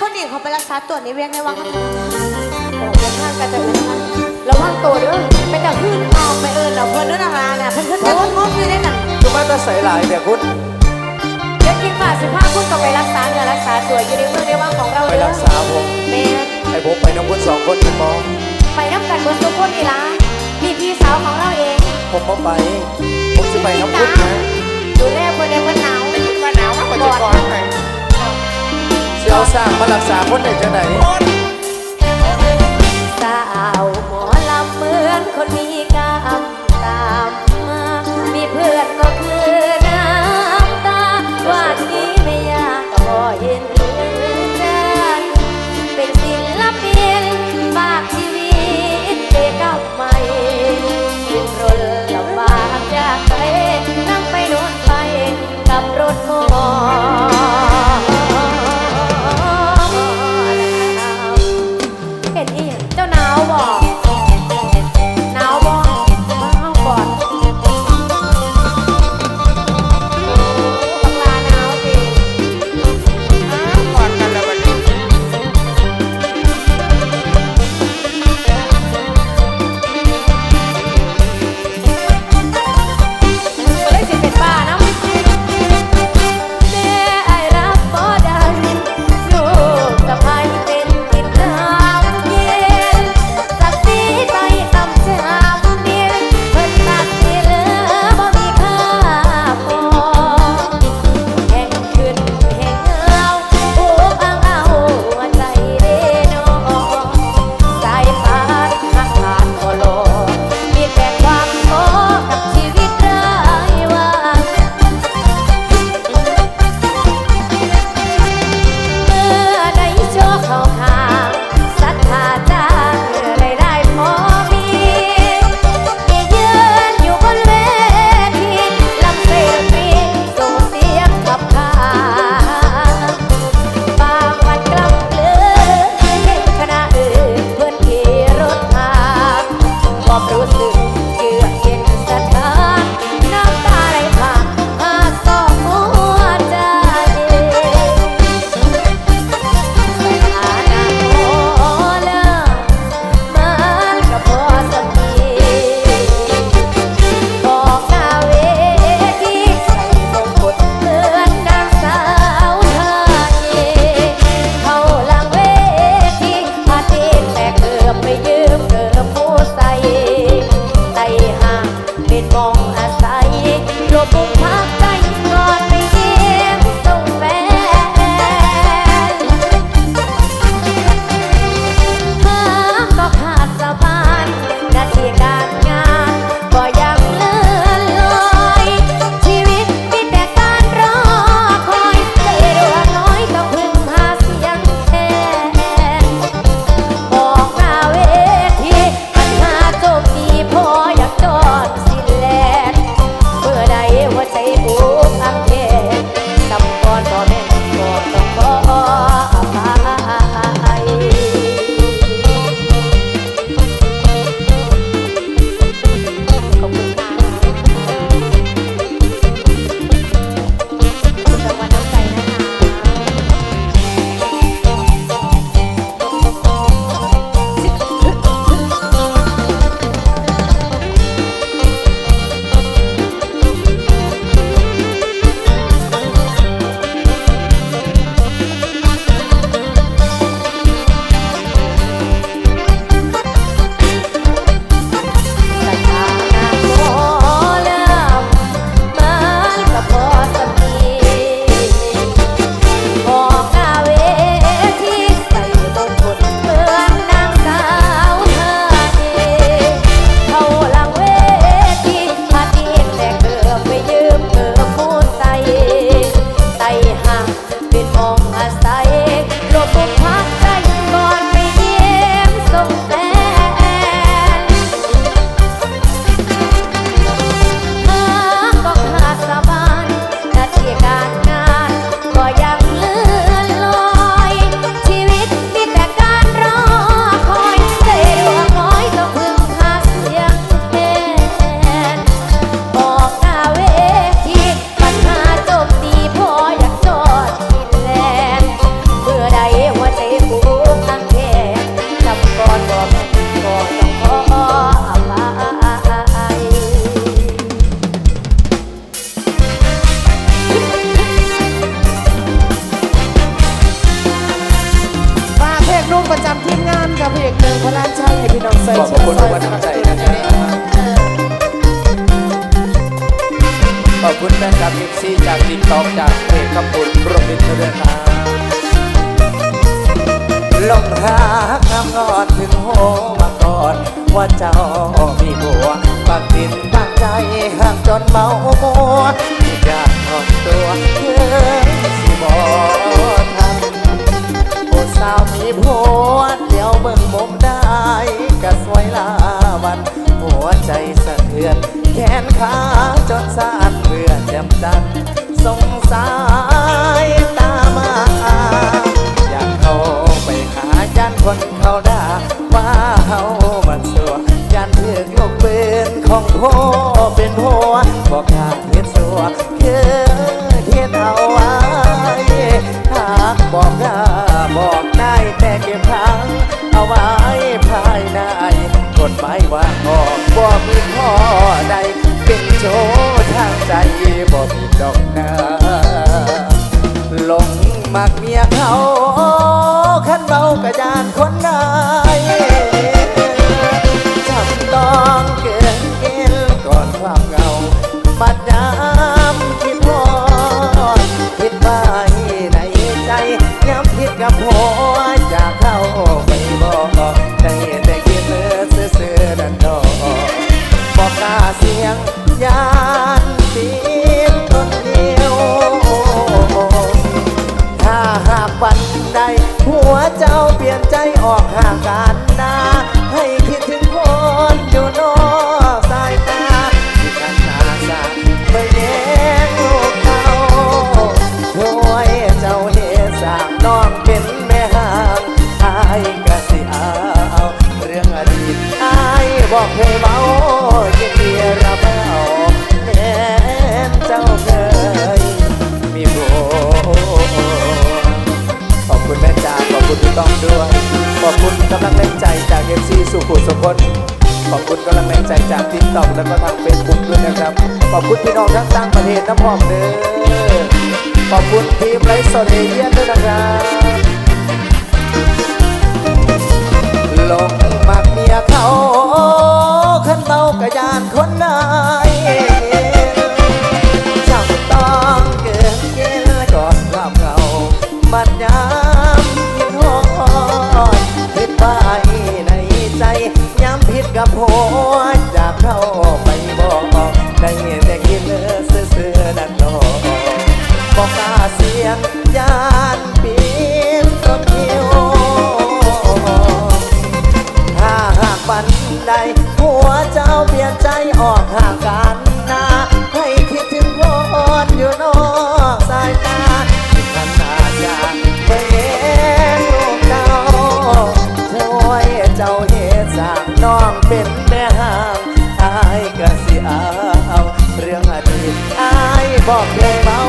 คนนี้เขาไปรักษาตัวในเวียงในวังออกเดินทางกันจะเดินทางระวังตัวเด้อไปจากขึ้นเอาไปเอิญเราเพิ่นด้วยนะคะน่ะเพิ่นขึ้นแต่งงอยู่ในนั้นคือมาแตะใส่หลายแต่คุณเดี๋ยวกินฝ่าสิบห้าคุณต้องไปรักษาเนื้อรักษาตัวอยู่ในเมืองในวังของเราไปเด้อรักษาผมแม่ให้ผมไปน้ำคุณสองคนเป็นหมอไปน้ำกันบนทุกคนนี่ล่ะมีพี่สาวของเราเอง ผมมาไป ผมจะไปน้ำคุณนะดูแลคนในคนหนาวได้ยินว่าหนาวมากกว่าจะก่อนไง เสียวสร้างมารักษาคนไหนจะไหน นุ่มประจำทีมงานกับพระเอกหนึ่งพระราชชัยให้พี่น้องใส่ขอบพเชืระอคุณซทุอกยกกำลังใจนะครับขอบคุณแฟนคลับเอฟซีจากติ๊กต็อกจากเพจขบุญรวมมิตรด้วยครับลงรักน้ำนอนถึงโหมาก่อน ว่าเจ้ามีบัวปากดินปากใจหักจนเมามัวอยากถอนตัวเพื่อสิบอทันโอ้ สาวมีผัวเดี๋ยวเบิ่งมุมได้ก็สวยลาวัน หัวใจสะเทือน แขนขาจนสานเพื่อจำจันสงสายตามา อยากเข้าไปหายันคนเขาด่าว่าเฮามันสัวยันเถือกลูกปืนของพ่อเป็นผัวบอ บ่มีพ่อใดเป็นโชว์ทางใจบ่มีดอกนาหลงมักเมียเขาขันเบากระยานคนใดจำต้องเกินเกณฑ์ก่อนความเงาบัดยา ห่างกา กำลังแรงใจจากเอฟซีสุขุมสุคนขอบคุณกำลังแรงใจจากทิกตอกแล้วก็ทางเฟซบุ๊กด้วยนะครับ ขอบคุณพี่น้องทั้งต่างประเทศน้ำหอมเด้อขอบคุณทีมไลฟ์สดเอเยียนด้วยนะครับ เจ้าเหตุสร้างน้องเป็นแม่ห้างอายก็สิเอา เรื่องอดีตอายบอกเลยเมา